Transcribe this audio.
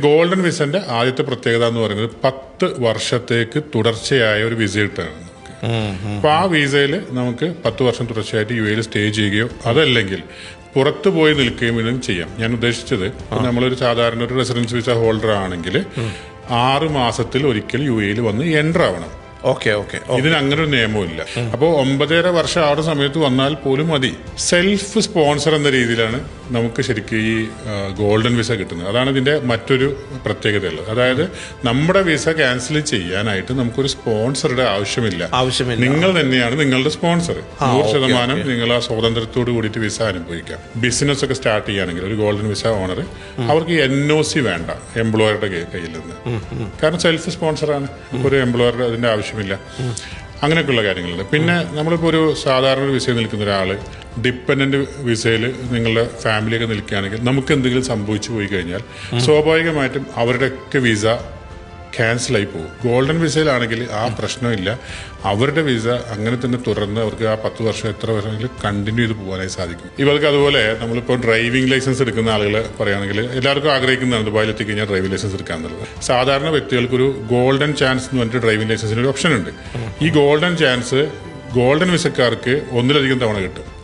Golden Vicente ആദ്യത്തെ പ്രത്യേകത എന്ന് പറയുന്നത് പത്ത് വർഷത്തേക്ക് തുടർച്ചയായ ഒരു വിസ കിട്ടാണ് നമുക്ക് അപ്പൊ ആ വിസയിൽ നമുക്ക് പത്ത് വർഷം തുടർച്ചയായിട്ട് യു എയിൽ സ്റ്റേ ചെയ്യുകയോ അതല്ലെങ്കിൽ പുറത്തു പോയി നിൽക്കുകയും ഇതും ചെയ്യാം. ഞാൻ ഉദ്ദേശിച്ചത് നമ്മളൊരു സാധാരണ ഒരു റെസിഡൻസ് വിസ ഹോൾഡർ ആണെങ്കിൽ ആറ് മാസത്തിൽ ഒരിക്കൽ യു എയിൽ വന്ന് എന്റർ ആവണം. ഓക്കെ ഓക്കെ ഇതിന് അങ്ങനെ ഒരു നിയമമില്ല അപ്പോൾ ഒമ്പതര വർഷം ആ ഒരു സമയത്ത് വന്നാൽ പോലും മതി. സെൽഫ് സ്പോൺസർ എന്ന രീതിയിലാണ് നമുക്ക് ശരിക്കും ഈ ഗോൾഡൻ വിസ കിട്ടുന്നത്. അതാണ് ഇതിന്റെ മറ്റൊരു പ്രത്യേകതയുള്ളത്. അതായത് നമ്മുടെ വിസ ക്യാൻസൽ ചെയ്യാനായിട്ട് നമുക്കൊരു സ്പോൺസറുടെ ആവശ്യമില്ല. ആവശ്യമില്ല. നിങ്ങൾ തന്നെയാണ് നിങ്ങളുടെ സ്പോൺസർ. നൂറ് ശതമാനം നിങ്ങൾ ആ സ്വാതന്ത്ര്യത്തോട് കൂടിയിട്ട് വിസ അനുഭവിക്കാം. ബിസിനസ് ഒക്കെ സ്റ്റാർട്ട് ചെയ്യുകയാണെങ്കിൽ ഒരു ഗോൾഡൻ വിസ ഓണർ അവർക്ക് എൻ ഒ സി വേണ്ട എംപ്ലോയറുടെ കയ്യിൽ നിന്ന്. കാരണം സെൽഫ് സ്പോൺസറാണ്. ഒരു എംപ്ലോയറുടെ അതിന്റെ ആവശ്യമില്ല. അങ്ങനെയൊക്കെയുള്ള കാര്യങ്ങളുണ്ട്. പിന്നെ നമ്മളിപ്പോൾ ഒരു സാധാരണ ഒരു വിസയിൽ നിൽക്കുന്ന ഒരാൾ ഡിപ്പെൻഡന്റ് വിസയിൽ നിങ്ങളുടെ ഫാമിലിയൊക്കെ നിൽക്കുകയാണെങ്കിൽ നമുക്ക് എന്തെങ്കിലും സംഭവിച്ചു പോയി കഴിഞ്ഞാൽ സ്വാഭാവികമായിട്ടും അവരുടെയൊക്കെ വിസ ക്യാൻസൽ ആയി പോകും. ഗോൾഡൻ വിസയിലാണെങ്കിൽ ആ പ്രശ്നമില്ല. അവരുടെ വിസ അങ്ങനെ തന്നെ തുടർന്ന് അവർക്ക് ആ പത്ത് വർഷം എത്ര വർഷമെങ്കിലും കണ്ടിന്യൂ ചെയ്ത് പോകാനായി സാധിക്കും. ഇവർക്ക് അതുപോലെ നമ്മളിപ്പോൾ ഡ്രൈവിംഗ് ലൈസൻസ് എടുക്കുന്ന ആളുകൾ പറയുകയാണെങ്കിൽ എല്ലാവർക്കും ആഗ്രഹിക്കുന്നതാണ് ദുബായിൽ എത്തിക്കഴിഞ്ഞാൽ ഡ്രൈവിംഗ് ലൈസൻസ് എടുക്കുക എന്നുള്ളത്. സാധാരണ വ്യക്തികൾക്കൊരു ഗോൾഡൻ ചാൻസ് എന്ന് പറഞ്ഞിട്ട് ഡ്രൈവിംഗ് ലൈസൻസിന് ഒരു ഓപ്ഷൻ ഉണ്ട്. ഈ ഗോൾഡൻ ചാൻസ് ഗോൾഡൻ വിസക്കാർക്ക് ഒന്നിലധികം തവണ കിട്ടും.